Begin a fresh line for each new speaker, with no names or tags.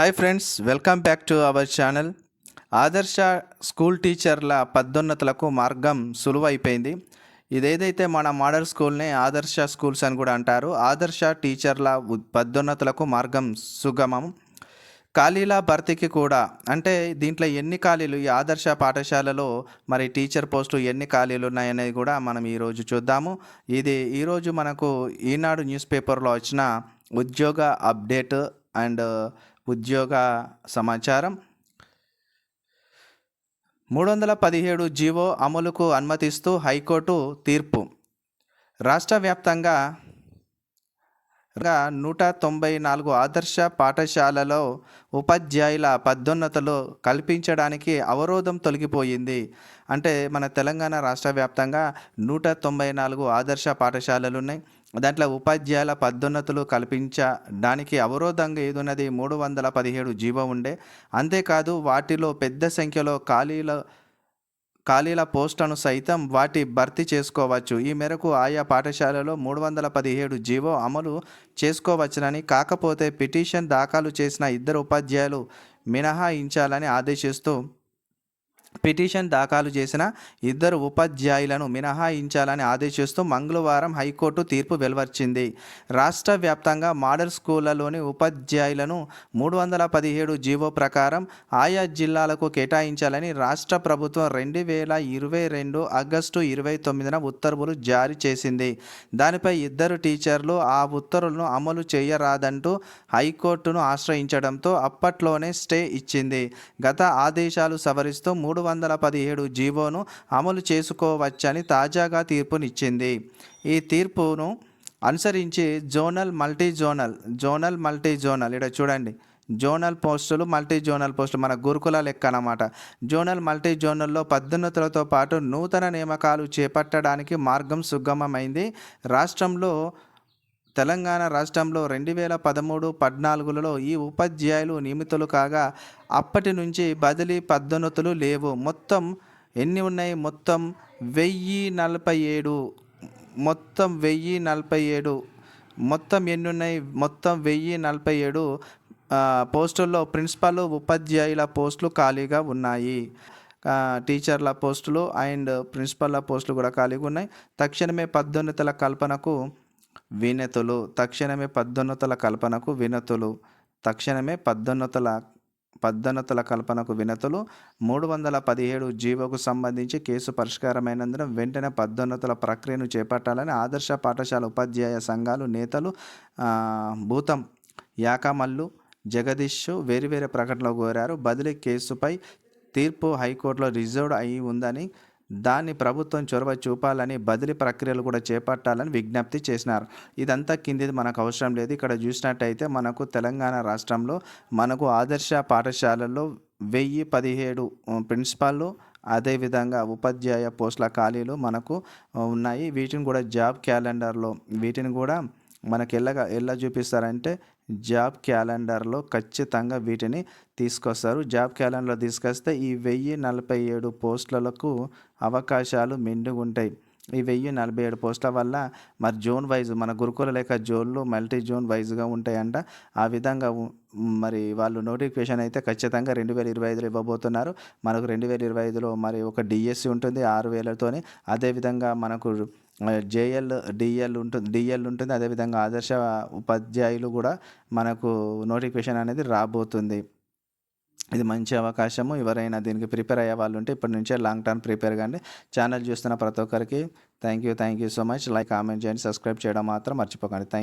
Hi friends welcome back to our channel Adarsha school టీచర్ల పదోన్నతులకు మార్గం సులువైపోయింది. ఇదేదైతే మన మోడల్ స్కూల్ని ఆదర్శ స్కూల్స్ అని కూడా అంటారు ఆదర్శ టీచర్ల ఉ- పదోన్నతులకు మార్గం సుగమం. ఖాళీల భర్తీకి కూడా అంటే దీంట్లో ఎన్ని ఖాళీలు ఈ ఆదర్శ పాఠశాలలో మరి టీచర్ పోస్టులు ఎన్ని ఖాళీలు ఉన్నాయనేది కూడా మనం ఈరోజు చూద్దాము. ఇది ఈరోజు మనకు ఈనాడు న్యూస్ పేపర్లో వచ్చిన ఉద్యోగ అప్డేట్ అండ్ ఉద్యోగ సమాచారం. మూడు వందల పదిహేడు జీవో అమలుకు అనుమతిస్తూ హైకోర్టు తీర్పు. రాష్ట్ర వ్యాప్తంగా నూట తొంభై నాలుగు ఆదర్శ పాఠశాలలో ఉపాధ్యాయుల పదోన్నతులు కల్పించడానికి అవరోధం తొలగిపోయింది. అంటే మన తెలంగాణ రాష్ట్ర వ్యాప్తంగా నూట తొంభై నాలుగు ఆదర్శ పాఠశాలలు ఉన్నాయి. దాంట్లో ఉపాధ్యాయుల పదోన్నతులు కల్పించడానికి అవరోధంగా ఏదున్నది మూడు వందల పదిహేడు జీవో ఉండే. అంతేకాదు వాటిలో పెద్ద సంఖ్యలో ఖాళీల ఖాళీల పోస్టులను సైతం వాటి భర్తీ చేసుకోవచ్చు. ఈ మేరకు ఆయా పాఠశాలలో మూడు వందల పదిహేడు జీవో అమలు చేసుకోవచ్చునని కాకపోతే పిటిషన్ దాఖలు చేసిన ఇద్దరు ఉపాధ్యాయులు మినహాయించాలని ఆదేశిస్తూ పిటిషన్ దాఖలు చేసిన ఇద్దరు ఉపాధ్యాయులను మినహాయించాలని ఆదేశిస్తూ మంగళవారం హైకోర్టు తీర్పు వెలువర్చింది. రాష్ట్ర వ్యాప్తంగా మోడల్ స్కూళ్ళలోని ఉపాధ్యాయులను మూడు వందల పదిహేడు జీవో ప్రకారం ఆయా జిల్లాలకు కేటాయించాలని రాష్ట్ర ప్రభుత్వం రెండు వేల ఇరవై రెండు ఆగస్టు ఇరవై తొమ్మిదిన ఉత్తర్వులు జారీ చేసింది. దానిపై ఇద్దరు టీచర్లు ఆ ఉత్తర్వులను అమలు చేయరాదంటూ హైకోర్టును ఆశ్రయించడంతో అప్పట్లోనే స్టే ఇచ్చింది. గత ఆదేశాలు సవరిస్తూ మూడు మూడు వందల పదిహేడు జీవోను అమలు చేసుకోవచ్చని తాజాగా తీర్పునిచ్చింది. ఈ తీర్పును అనుసరించి zonal multi zonal zonal multi zonal ఇక్కడ చూడండి. జోనల్ పోస్టులు మల్టీ జోనల్ పోస్టులు మన గురుకుల లెక్క అన్నమాట. జోనల్ మల్టీ జోనల్లో పద్దోన్నతులతో పాటు నూతన నియామకాలు చేపట్టడానికి మార్గం సుగమమైంది. రాష్ట్రంలో తెలంగాణ రాష్ట్రంలో రెండు వేల పదమూడు పద్నాలుగులలో ఈ ఉపాధ్యాయులు నియమితులు కాగా అప్పటి నుంచి బదిలీ పద్దోన్నతులు లేవు. మొత్తం ఎన్ని ఉన్నాయి? మొత్తం వెయ్యి నలభై ఏడు. మొత్తం వెయ్యి నలభై ఏడు. మొత్తం ఎన్ని ఉన్నాయి? మొత్తం వెయ్యి నలభై ఏడు పోస్టుల్లో ప్రిన్సిపల్ ఉపాధ్యాయుల పోస్టులు ఖాళీగా ఉన్నాయి. టీచర్ల పోస్టులు అండ్ ప్రిన్సిపల్ల పోస్టులు కూడా ఖాళీగా ఉన్నాయి. తక్షణమే పద్దోన్నతుల కల్పనకు వినతులు తక్షణమే పద్దోన్నతుల కల్పనకు వినతులు తక్షణమే పద్దోన్నతుల పద్దోన్నతుల కల్పనకు వినతులు. మూడు వందల పదిహేడు జీవోకు సంబంధించి కేసు పరిష్కారమైనందున వెంటనే పద్దోన్నతుల ప్రక్రియను చేపట్టాలని ఆదర్శ పాఠశాల ఉపాధ్యాయ సంఘాలు నేతలు భూతం యాకమల్లు జగదీష్ వేరు వేరే ప్రకటనలో కోరారు. బదిలీ కేసుపై తీర్పు హైకోర్టులో రిజర్వ్డ్ అయి ఉందని దాన్ని ప్రభుత్వం చొరవ చూపాలని బదిలీ ప్రక్రియలు కూడా చేపట్టాలని విజ్ఞప్తి చేసినారు. ఇదంతా కిందిది మనకు అవసరం లేదు. ఇక్కడ చూసినట్టయితే మనకు తెలంగాణ రాష్ట్రంలో మనకు ఆదర్శ పాఠశాలల్లో వెయ్యి పదిహేడు ప్రిన్సిపాల్లు అదేవిధంగా ఉపాధ్యాయ పోస్టుల ఖాళీలు మనకు ఉన్నాయి. వీటిని కూడా జాబ్ క్యాలెండర్లో వీటిని కూడా మనకి ఎల్లగా ఎలా చూపిస్తారంటే జాబ్ క్యాలెండర్లో ఖచ్చితంగా వీటిని తీసుకొస్తారు. జాబ్ క్యాలెండర్లో తీసుకొస్తే ఈ వెయ్యి నలభై ఏడు పోస్టులకు అవకాశాలు మెండుగుంటాయి. ఈ వెయ్యి నలభై ఏడు పోస్టుల వల్ల మరి జోన్ వైజ్ మన గురుకుల లేక జోన్లు మల్టీ జోన్ వైజ్గా ఉంటాయంట. ఆ విధంగా మరి వాళ్ళు నోటిఫికేషన్ అయితే ఖచ్చితంగా రెండు వేల ఇరవై ఐదులో ఇవ్వబోతున్నారు. మనకు రెండు వేల ఇరవై ఐదులో మరి ఒక డిఎస్సి ఉంటుంది ఆరు వేలతోని. అదేవిధంగా మనకు జేఎల్ డిఎల్ ఉంటుంది డిఎల్ ఉంటుంది. అదేవిధంగా ఆదర్శ ఉపాధ్యాయులు కూడా మనకు నోటిఫికేషన్ అనేది రాబోతుంది. ఇది మంచి అవకాశము. ఎవరైనా దీనికి ప్రిపేర్ అయ్యే వాళ్ళు ఉంటే ఇప్పటి నుంచే లాంగ్ టర్మ్ ప్రిపేర్ కానీ ఛానల్ చూస్తున్న ప్రతి ఒక్కరికి thank you thank you so much. Like comment చేయండి సబ్స్క్రైబ్ చేయడం మాత్రం మర్చిపోకండి. థ్యాంక్